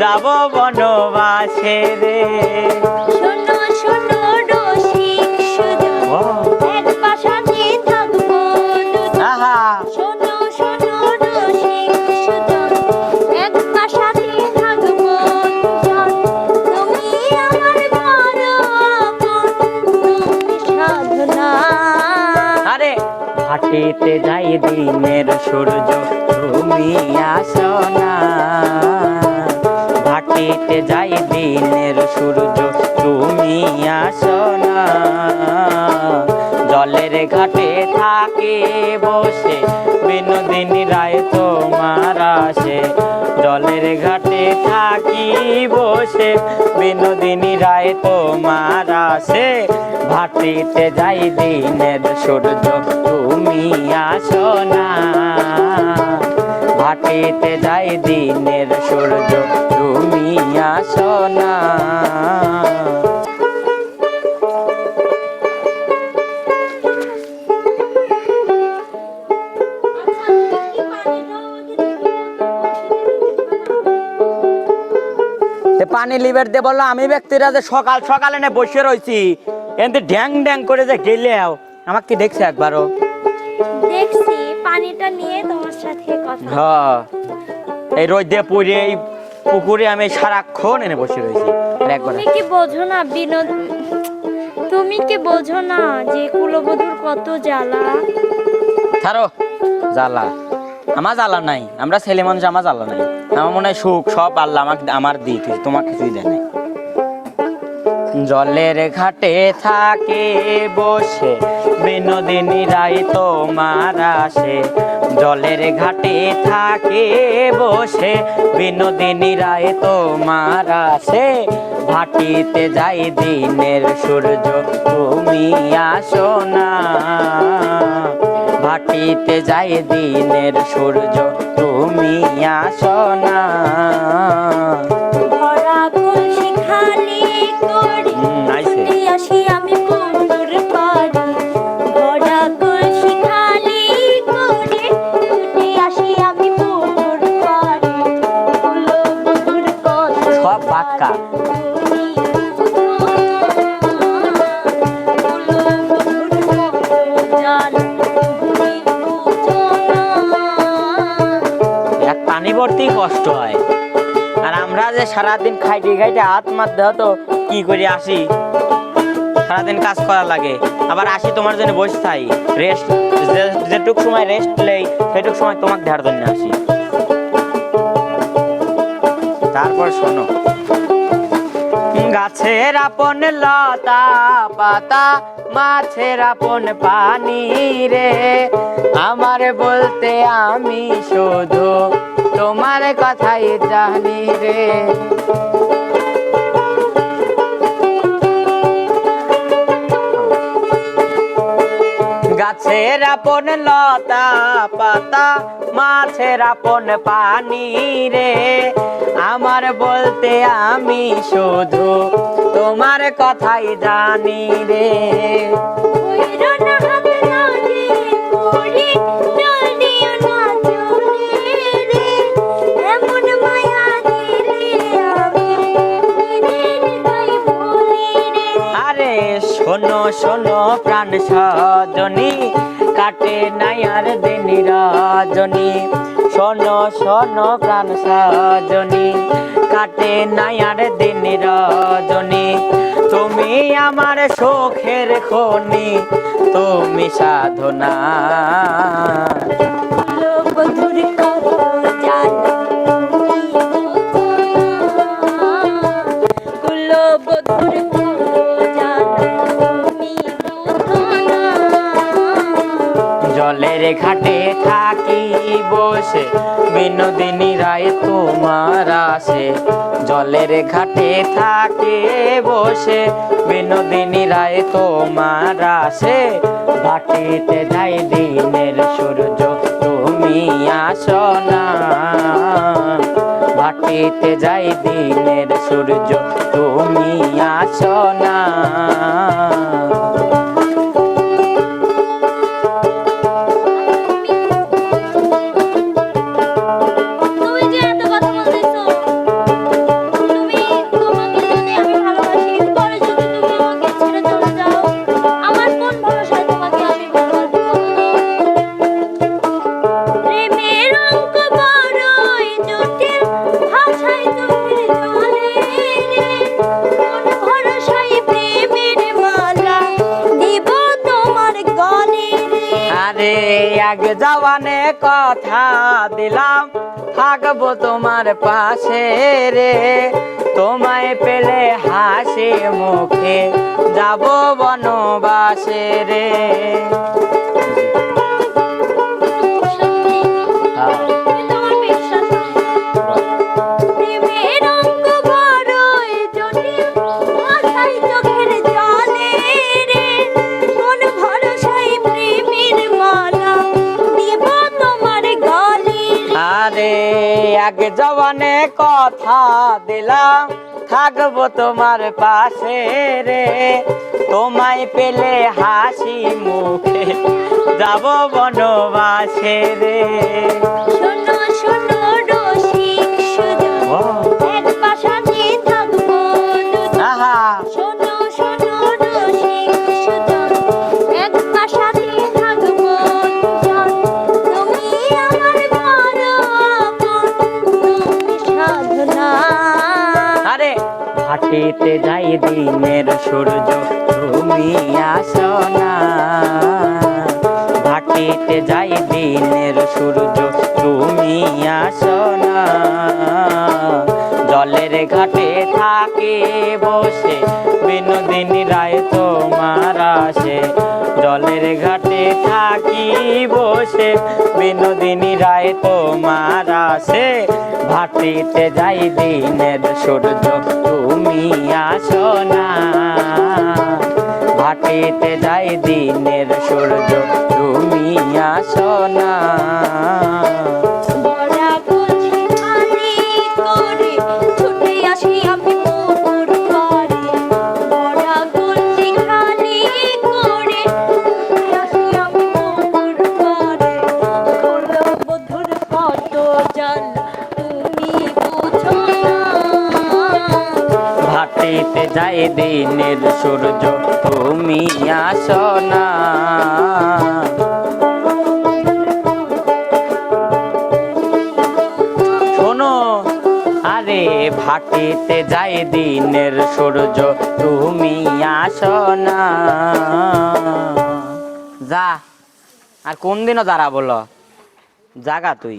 যাব বনবাসে রে। শোনো শোনো রসিক সুজন এক বাসাতে থাকব আহা। শোনো শোনো রসিক সুজন এক বাসাতে থাকব তুমি আমার বড় সাধনা। আরে হাটিতে যাই দিনের সূর্য তুমি আসো না। ভাটিতে যাই দিনের সূর্য, তুমি আসো না। জলের ঘাটে থাকে বসে, বিনোদিনী রায় তোমার আসে। জলের ঘাটে থাকি বসে, বিনোদিনী রায় তোমার আসে। ভাটিতে যাই দিনের সূর্য, তুমি আসো না। ভাটিতে যাই দিনের সূর্য, তুমি পানি লিবার দিয়ে বলল আমি ব্যক্তিরা যে সকাল সকালে নে বসে রয়েছি এতে ড্যাং ড্যাং করে যে গেলেও আমাকে কি দেখছে একবারও? দেখছি পানিটা নিয়ে তোমার সাথে কথা হ্যাঁ। এই রোদে পুড়ে এই পুকুরে আমি সারাক্ষণ এনে বসে রয়েছি। একবার তুমি কি বোঝো না বিনোদ? তুমি কি বোঝো না যে কুলবধূর কত জ্বালা? ছাড়ো জ্বালা। আমার জ্বালা নাই। আমরা ছেলে মানুষ আমার জ্বালা নাই। আমার মনে হয় সুখ সব আল্লাহ আমাকে আমার দিয়ে তোমার কিছুই দেয় নাই। জলের ঘাটে থাকে বসে, বিনোদিনী রায় তোমার আসে। জলের ঘাটে থাকে বসে, বিনোদিনী রায় তোমার আসে। ভাটিতে যাই দিনের সূর্য, তুমি আসো না। ভাটিতে যাই দিনের সূর্য, তুমি আসো না। এক পানি ভর্তি কষ্ট হয়। আর আমরা যে সারাদিন খাইতে খাইতে হাত মার দেহ তো কি করে আসি? সারাদিন কাজ করা লাগে। আবার আসি তোমার জন্য বসে থাই। রেস্ট যেটুক সময় রেস্ট নেই সেটুক সময় তোমাকে ধার জন্য আসি। তারপর শোনো। গাছের আপন লতা পাতা, মাছের আপন পানি রে। আমার বলতে আমি শুধু তোমার কথাই জানি রে। গাছের আপন লতা পাতা, মাছের আপন পানি রে। আমার বলতে আমি শুধু তোমার কথাই জানি রে। শোনো শোনো প্রাণ সজনী, কাটে নাই আর দিন রজনী। শোনো শোনো প্রাণ সজনী, কাটে নাই আর দিন রজনী। তুমি আমার সুখের খনি, তুমি সাধনা। বধুর কত বসে বিনোদিনী রায় তোমার আসে। জলের ঘাটে থাকে বসে। বিনোদিনী রায় তোমার আসে। ঘাটিতে যাই দিনের সূর্য, তুমি আসো না। ভাটিতে যাই দিনের সূর্য, তুমি আসো না। আগে জওয়ানে কথা দিলাম থাকব তোমার পাশে রে। তোমায় পেলে হাসি মুখে যাব বনবাসে রে। আগে জবানে কথা দিলাম। থাকব তোমার পাশে রে। তোমায় পেলে হাসি মুখে যাব বনবাসে রে। শোনো শোনো রসিক সুজন, হাটিতে যাই দিনের সূর্য তুমি আসো না। যাই দিনের সূর্য তুমি আসো না। জলের ঘাটে থাকে বসে, বিনোদিনী রায় তোমার আসে। জলের ঘাটে থাকি বসে, বিনোদিনী রায় তোমার আসে। ভাটিতে যাই দিনের সূর্য, তুমি আসো না। ভাটিতে যাই দিনের সূর্য, তুমি আসো না। যাই দিনের সূর্য, তুমি আসো না। আরে ভাটিতে যাই দিনের সূর্য, তুমি আসো না। যা, আর কোন দিনও দাঁড়া বলো জাগা তুই।